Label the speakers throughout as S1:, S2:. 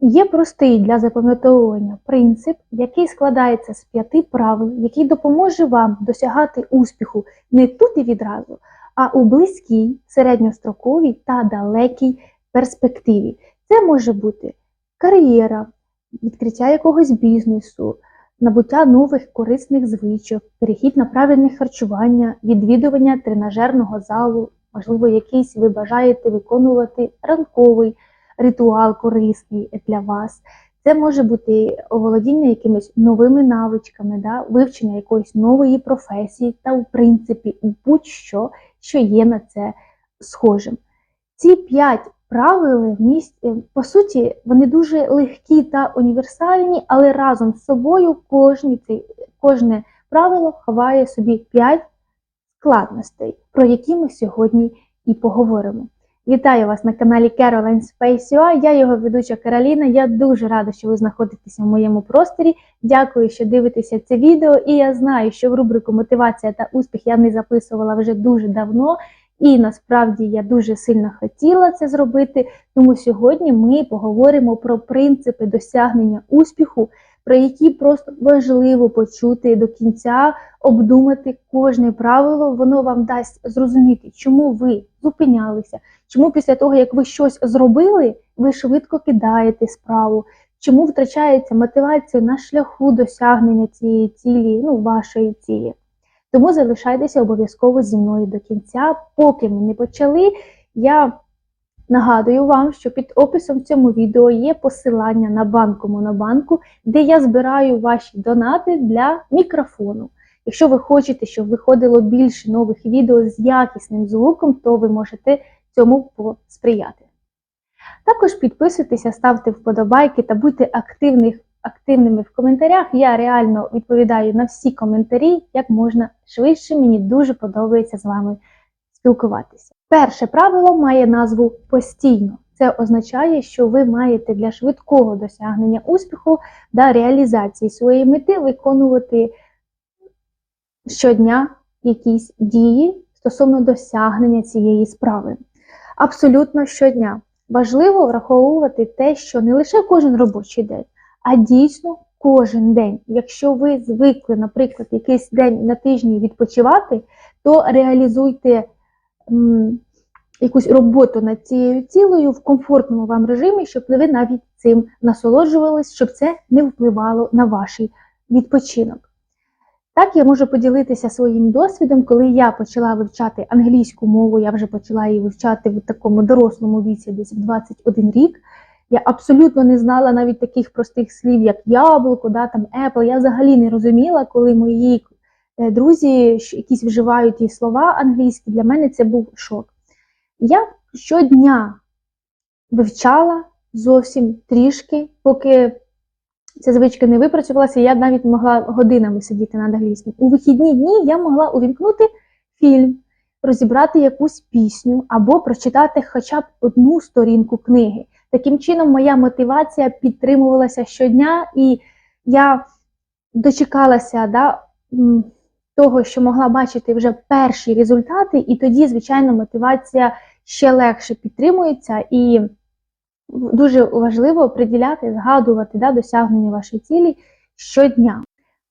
S1: Є простий для запам'ятовування принцип, який складається з п'яти правил, який допоможе вам досягати успіху не тут і відразу, а у близькій, середньостроковій та далекій перспективі. Це може бути кар'єра, відкриття якогось бізнесу, набуття нових корисних звичок, перехід на правильне харчування, відвідування тренажерного залу, можливо, якийсь ви бажаєте виконувати ранковий ритуал корисний для вас. Це може бути оволодіння якимись новими навичками, да, вивчення якоїсь нової професії та, в принципі, будь-що, що є на це схожим. Ці п'ять правил вміст, по суті, вони дуже легкі та універсальні, але разом з собою кожні, кожне правило ховає собі п'ять складностей, про які ми сьогодні і поговоримо. Вітаю вас на каналі Caroline Space. Я його ведуча Кароліна. Я дуже рада, що ви знаходитеся в моєму просторі. Дякую, що дивитеся це відео. І я знаю, що в рубрику Мотивація та успіх я не записувала вже дуже давно. І насправді я дуже сильно хотіла це зробити. Тому сьогодні ми поговоримо про принципи досягнення успіху, про які просто важливо почути до кінця, обдумати кожне правило. Воно вам дасть зрозуміти, чому ви зупинялися, чому після того, як ви щось зробили, ви швидко кидаєте справу, чому втрачається мотивація на шляху досягнення цієї цілі, ну, вашої цілі. Тому залишайтеся обов'язково зі мною до кінця. Поки ми не почали, я нагадую вам, що під описом в цьому відео є посилання на банку де я збираю ваші донати для мікрофону. Якщо ви хочете, щоб виходило більше нових відео з якісним звуком, то ви можете цьому посприяти. Також підписуйтеся, ставте вподобайки та будьте активних, активними в коментарях. Я реально відповідаю на всі коментарі як можна швидше. Мені дуже подобається з вами спілкуватися. Перше правило має назву постійно. Це означає, що ви маєте для швидкого досягнення успіху та реалізації своєї мети виконувати щодня якісь дії стосовно досягнення цієї справи. Абсолютно щодня. Важливо враховувати те, що не лише кожен робочий день, а дійсно кожен день. Якщо ви звикли, наприклад, якийсь день на тижні відпочивати, то реалізуйте якусь роботу над цією цілею в комфортному вам режимі, щоб ви навіть цим насолоджувались, щоб це не впливало на ваш відпочинок. Так, я можу поділитися своїм досвідом, коли я почала вивчати англійську мову, я вже почала її вивчати в такому дорослому віці, десь в 21 рік. Я абсолютно не знала навіть таких простих слів, як яблуко, да, там Apple. Я взагалі не розуміла, коли мої друзі щ- якісь вживають ті слова англійські. Для мене це був шок. Я щодня вивчала зовсім трішки, поки ця звичка не випрацювалася, я навіть могла годинами сидіти над англійським. У вихідні дні я могла увімкнути фільм, розібрати якусь пісню або прочитати хоча б одну сторінку книги. Таким чином, моя мотивація підтримувалася щодня, і я дочекалася да, того, що могла бачити вже перші результати, і тоді, звичайно, мотивація ще легше підтримується. І дуже важливо приділяти, згадувати да, досягнення вашої цілі щодня.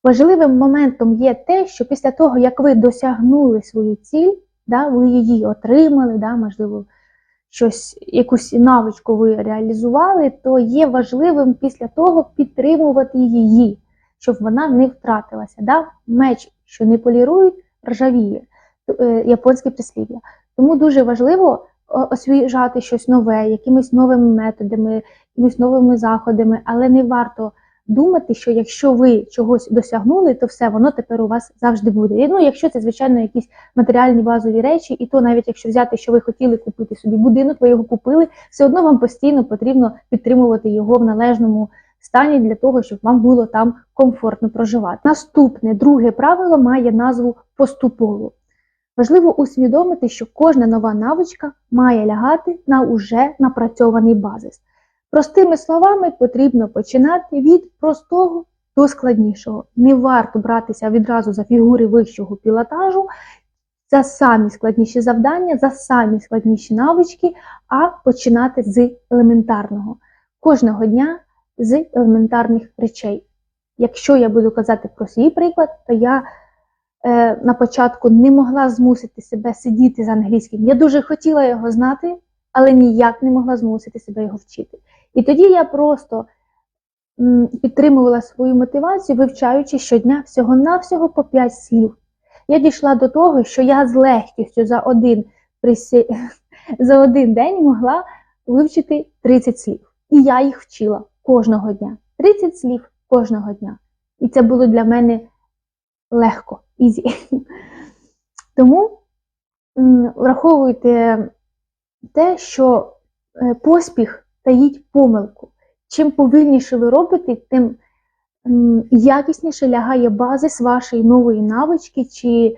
S1: Важливим моментом є те, що після того, як ви досягнули свою ціль, да, ви її отримали, да, можливо, щось, якусь навичку ви реалізували, то є важливим після того підтримувати її, щоб вона не втратилася. Да? Меч, що не полірують, ржавіє, Е, японське прислів'я. Тому дуже важливо освіжати щось нове, якимись новими методами, якимись новими заходами, але не варто думати, що якщо ви чогось досягнули, то все, воно тепер у вас завжди буде. Ну, якщо це, звичайно, якісь матеріальні базові речі, і то навіть якщо взяти, що ви хотіли купити собі будинок, ви його купили, все одно вам постійно потрібно підтримувати його в належному стані для того, щоб вам було там комфортно проживати. Наступне, друге правило має назву поступово. Важливо усвідомити, що кожна нова навичка має лягати на уже напрацьований базис. Простими словами, потрібно починати від простого до складнішого. Не варто братися відразу за фігури вищого пілотажу, за самі складніші завдання, за самі складніші навички, а починати з елементарного. Кожного дня з елементарних речей. Якщо я буду казати про свій приклад, то я е, на початку не могла змусити себе сидіти з англійським. Я дуже хотіла його знати, але ніяк не могла змусити себе його вчити. І тоді я просто м, підтримувала свою мотивацію, вивчаючи щодня всього-навсього по 5 слів. Я дійшла до того, що я з легкістю за один, присі... за один день могла вивчити 30 слів. І я їх вчила кожного дня. 30 слів кожного дня. І це було для мене легко, ізі. Тому враховуйте те, що е, поспіх таїть помилку. Чим повільніше ви робите, тим якісніше лягає базис вашої нової навички чи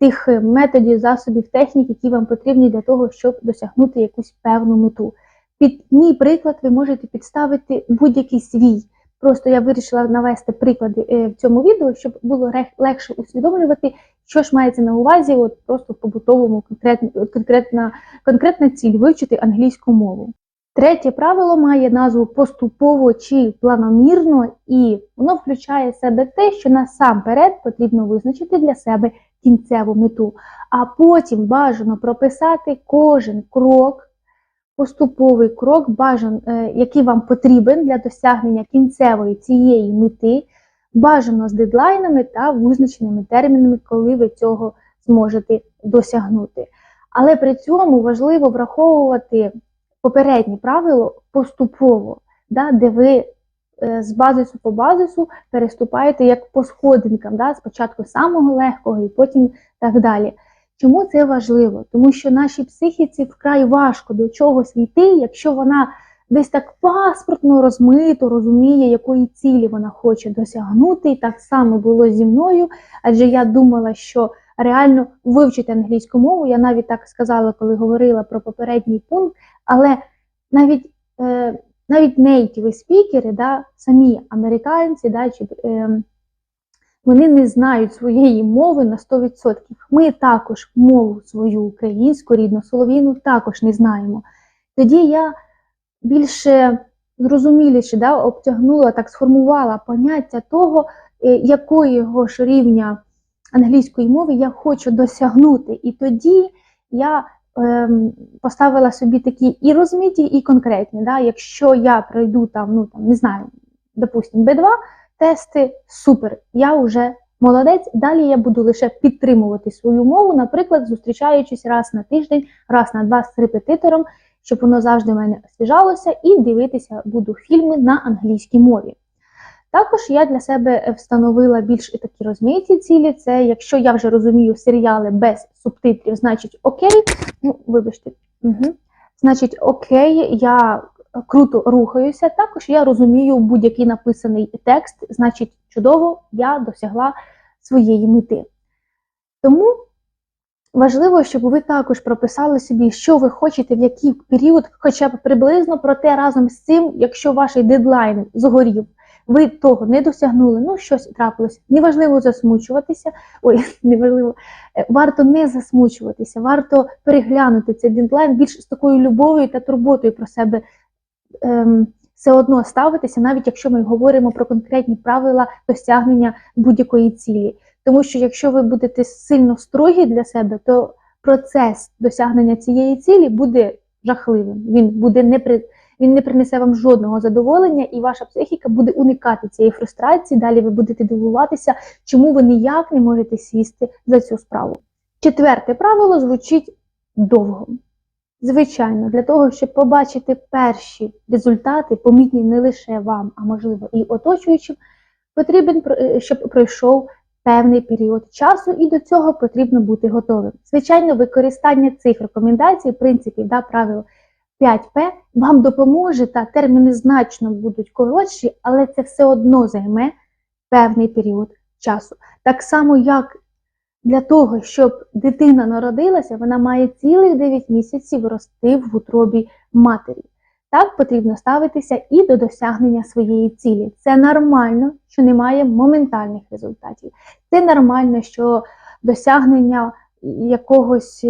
S1: тих методів, засобів, технік, які вам потрібні для того, щоб досягнути якусь певну мету. Під мій приклад ви можете підставити будь-який свій. Просто я вирішила навести приклади е, в цьому відео, щоб було легше усвідомлювати, що ж мається на увазі, от просто в побутовому конкретна, конкретна ціль вивчити англійську мову. Третє правило має назву поступово чи планомірно, і воно включає в себе те, що насамперед потрібно визначити для себе кінцеву мету, а потім бажано прописати кожен крок поступовий крок, бажан, е, який вам потрібен для досягнення кінцевої цієї мети, бажано з дедлайнами та визначеними термінами, коли ви цього зможете досягнути. Але при цьому важливо враховувати попереднє правило поступово, да, де ви е, з базису по базису переступаєте як по сходинкам, да, спочатку самого легкого і потім так далі. Чому це важливо? Тому що нашій психіці вкрай важко до чогось йти, якщо вона десь так паспортно розмито розуміє, якої цілі вона хоче досягнути. І так само було зі мною, адже я думала, що реально вивчити англійську мову. Я навіть так сказала, коли говорила про попередній пункт, але навіть е, навіть нейтіві спікери, да, самі американці, да, чи, е, вони не знають своєї мови на 100%. Ми також мову свою українську, рідну, солов'їну також не знаємо. Тоді я більше зрозуміліше да, обтягнула, так сформувала поняття того, е, якого ж рівня англійської мови я хочу досягнути. І тоді я ем, поставила собі такі і розміті, і конкретні. Да? Якщо я пройду там, ну там, не знаю, допустимо, B2, тести супер, я вже молодець. Далі я буду лише підтримувати свою мову, наприклад, зустрічаючись раз на тиждень, раз на два з репетитором, щоб воно завжди в мене освіжалося, і дивитися буду фільми на англійській мові. Також я для себе встановила більш такі розмиті цілі. Це якщо я вже розумію серіали без субтитрів, значить окей, ну вибачте, угу. значить окей, я круто рухаюся. Також я розумію будь-який написаний текст, значить, чудово, я досягла своєї мети. Тому важливо, щоб ви також прописали собі, що ви хочете, в який період, хоча б приблизно, проте разом з цим, якщо ваш дедлайн згорів, ви того не досягнули, ну щось трапилось. Неважливо засмучуватися, ой, неважливо, е, варто не засмучуватися, варто переглянути цей дедлайн більш з такою любов'ю та турботою про себе все одно ставитися, навіть якщо ми говоримо про конкретні правила досягнення будь-якої цілі. Тому що якщо ви будете сильно строгі для себе, то процес досягнення цієї цілі буде жахливим. Він буде не при... він не принесе вам жодного задоволення, і ваша психіка буде уникати цієї фрустрації. Далі ви будете дивуватися, чому ви ніяк не можете сісти за цю справу. Четверте правило звучить довго. Звичайно, для того, щоб побачити перші результати, помітні не лише вам, а можливо і оточуючим, потрібен, е, щоб пройшов певний період часу, і до цього потрібно бути готовим. Звичайно, використання цих рекомендацій, принципів да, правил 5П вам допоможе, та терміни значно будуть коротші, але це все одно займе певний період часу. Так само, як для того, щоб дитина народилася, вона має цілих 9 місяців рости в утробі матері. Так потрібно ставитися і до досягнення своєї цілі. Це нормально, що немає моментальних результатів. Це нормально, що досягнення якогось,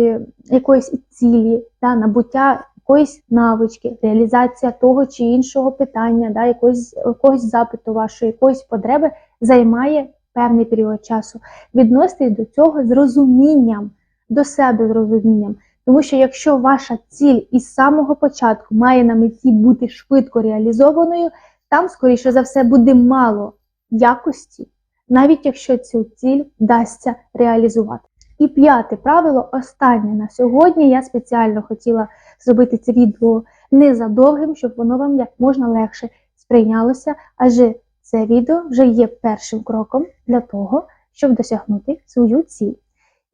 S1: якоїсь цілі, та, набуття якоїсь навички, реалізація того чи іншого питання, да, якогось, якогось запиту вашої, якоїсь потреби займає певний період часу. Відноситесь до цього з розумінням, до себе з розумінням. Тому що якщо ваша ціль із самого початку має на меті бути швидко реалізованою, там, скоріше за все, буде мало якості, навіть якщо цю ціль вдасться реалізувати. І п'яте правило, останнє на сьогодні. Я спеціально хотіла зробити це відео не задовгим, щоб воно вам як можна легше сприйнялося, адже це відео вже є першим кроком для того, щоб досягнути свою ціль.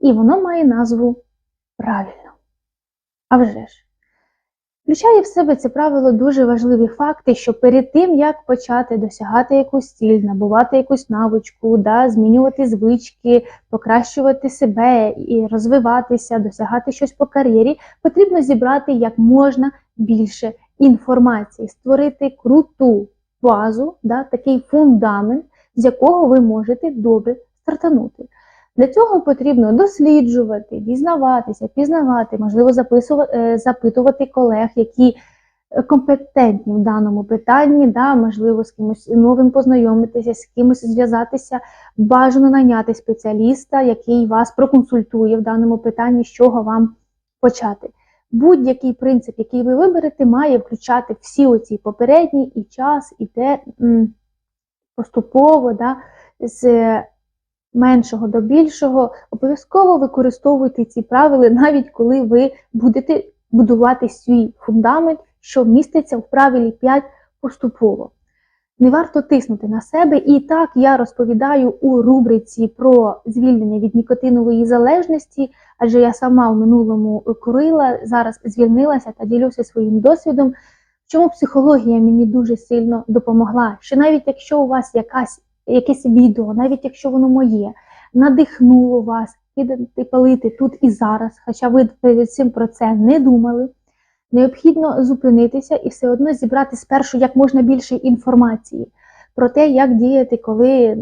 S1: І воно має назву правильно. А вже ж. Включає в себе це правило дуже важливі факти, що перед тим, як почати досягати якусь ціль, набувати якусь навичку, да, змінювати звички, покращувати себе і розвиватися, досягати щось по кар'єрі, потрібно зібрати як можна більше інформації, створити круту базу, да, такий фундамент, з якого ви можете добре стартанути. Для цього потрібно досліджувати, дізнаватися, пізнавати, можливо, записувати, е, запитувати колег, які е, компетентні в даному питанні, да, можливо, з кимось новим познайомитися, з кимось зв'язатися, бажано найняти спеціаліста, який вас проконсультує в даному питанні, з чого вам почати. Будь-який принцип, який ви виберете, має включати всі оці попередні і час, і те поступово да, з меншого до більшого, обов'язково використовуйте ці правила, навіть коли ви будете будувати свій фундамент, що міститься в правилі 5 поступово. Не варто тиснути на себе, і так я розповідаю у рубриці про звільнення від нікотинової залежності, адже я сама в минулому курила, зараз звільнилася та ділюся своїм досвідом. Чому психологія мені дуже сильно допомогла. Що навіть якщо у вас якась якесь відео, навіть якщо воно моє, надихнуло вас кидати палити тут і зараз, хоча ви перед цим про це не думали, необхідно зупинитися і все одно зібрати спершу як можна більше інформації про те, як діяти, коли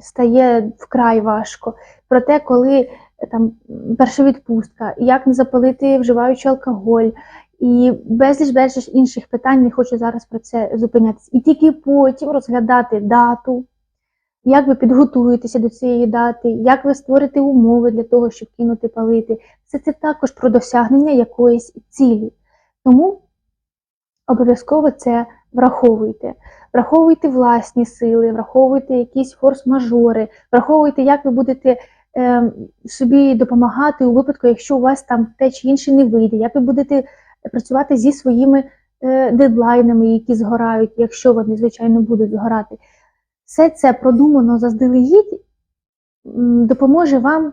S1: стає вкрай важко, про те, коли там перша відпустка, як не запалити вживаючи алкоголь. І безліч безліч інших питань не хочу зараз про це зупинятися. І тільки потім розглядати дату, як ви підготуєтеся до цієї дати, як ви створите умови для того, щоб кинути палити. Все це також про досягнення якоїсь цілі. Тому обов'язково це враховуйте. Враховуйте власні сили, враховуйте якісь форс-мажори, враховуйте, як ви будете е, собі допомагати у випадку, якщо у вас там те чи інше не вийде, як ви будете працювати зі своїми е, дедлайнами, які згорають, якщо вони, звичайно, будуть згорати. Все це продумано заздалегідь допоможе вам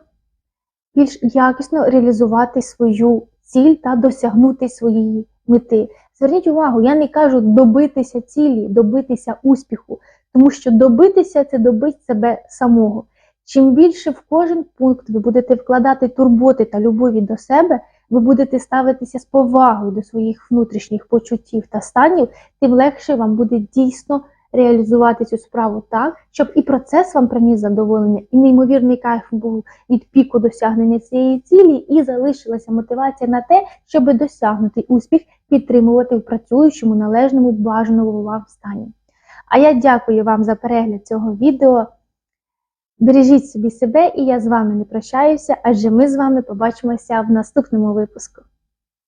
S1: більш якісно реалізувати свою ціль та досягнути своєї мети. Зверніть увагу, я не кажу добитися цілі, добитися успіху, тому що добитися це добити себе самого. Чим більше в кожен пункт ви будете вкладати турботи та любові до себе, ви будете ставитися з повагою до своїх внутрішніх почуттів та станів, тим легше вам буде дійсно реалізувати цю справу так, щоб і процес вам приніс задоволення, і неймовірний кайф був від піку досягнення цієї цілі, і залишилася мотивація на те, щоб досягнути успіх, підтримувати в працюючому, належному, бажаному вам стані. А я дякую вам за перегляд цього відео. Бережіть собі себе, і я з вами не прощаюся, адже ми з вами побачимося в наступному випуску.